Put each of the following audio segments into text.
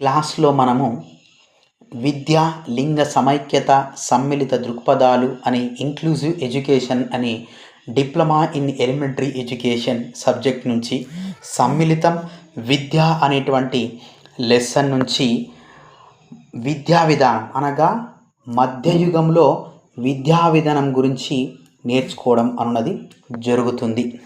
క్లాస్లో మనము విద్య లింగ సమైక్యత సమ్మిళిత దృక్పథాలు అని ఇంక్లూజివ్ ఎడ్యుకేషన్ అని diploma in elementary education subject నుంచి సమ్మిళితం విద్య అనేటువంటి లెసన్ నుంచి విద్యా విధానం అనగా మధ్యయుగంలో విద్యా విధానం గురించి నేర్చుకోవడం అన్నది జరుగుతుంది.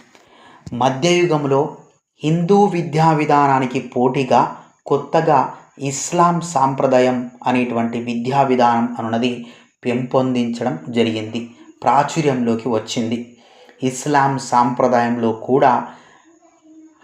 మధ్యయుగంలో హిందూ విద్యా విధానానికి పోటీగా కొత్తగా ఇస్లాం సాంప్రదాయం అనేటువంటి విద్యా విధానం అన్నది పెంపొందించడం జరిగింది ప్రాచుర్యంలోకి వచ్చింది. ఇస్లాం సాంప్రదాయంలో కూడా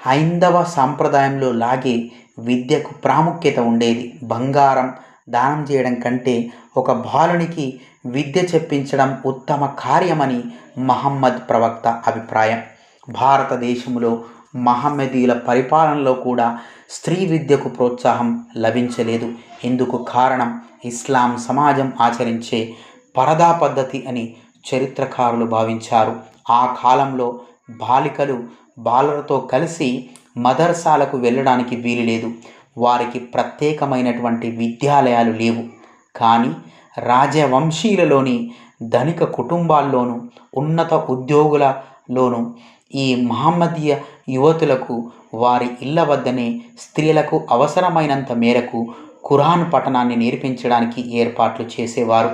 హైందవ సాంప్రదాయంలో లాగే విద్యకు ప్రాముఖ్యత ఉండేది. బంగారం దానం చేయడం కంటే ఒక బాలునికి విద్య చెప్పించడం ఉత్తమ కార్యమని మహమ్మద్ ప్రవక్త అభిప్రాయం. భారతదేశంలో మహమ్మదీయుల పరిపాలనలో కూడా స్త్రీ విద్యకు ప్రోత్సాహం లభించలేదు. ఇందుకు కారణం ఇస్లాం సమాజం ఆచరించే పరదా పద్ధతి అని చరిత్రకారులు భావించారు. ఆ కాలంలో బాలికలు బాలులతో కలిసి మదర్సాలకు వెళ్ళడానికి వీలు లేదు వారికి ప్రత్యేకమైనటువంటి విద్యాలయాలు లేవు. కానీ రాజవంశీలలోని ధనిక కుటుంబాల్లోనూ ఉన్నత ఉద్యోగులలోనూ ఈ మహమ్మదీయ యువతులకు వారి ఇళ్ళ వద్దనే స్త్రీలకు అవసరమైనంత మేరకు ఖురాన్ పఠనాన్ని నేర్పించడానికి ఏర్పాట్లు చేసేవారు.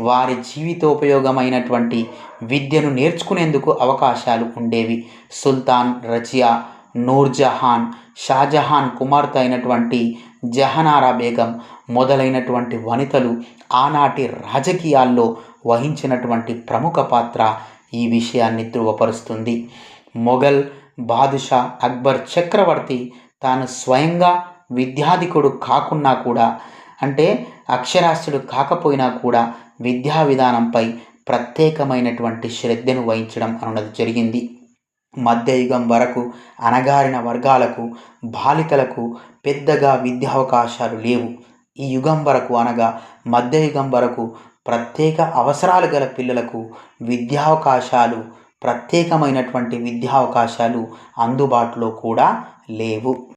వారి జీవితోపయోగమైనటువంటి విద్యను నేర్చుకునేందుకు అవకాశాలు ఉండేవి. సుల్తాన్ రజియా నూర్జహాన్ షాజహాన్ కుమార్తె అయినటువంటి జహనారా బేగం మొదలైనటువంటి వనితలు ఆనాటి రాజకీయాల్లో వహించినటువంటి ప్రముఖ పాత్ర ఈ విషయాన్ని ధృవపరుస్తుంది. మొఘల్ బాదుషా అక్బర్ చక్రవర్తి తాను స్వయంగా విద్యాధికుడు కాకున్నా కూడా అంటే అక్షరాస్యుడు కాకపోయినా కూడా విద్యా విధానంపై ప్రత్యేకమైనటువంటి శ్రద్ధను వహించడం అన్నది జరిగింది. మధ్యయుగం వరకు అణగారిన వర్గాలకు బాలికలకు పెద్దగా విద్యావకాశాలు లేవు. ఈ యుగం వరకు అనగా మధ్యయుగం వరకు ప్రత్యేక అవసరాలు గల పిల్లలకు విద్యావకాశాలు ప్రత్యేకమైనటువంటి విద్యావకాశాలు అందుబాటులో కూడా లేవు.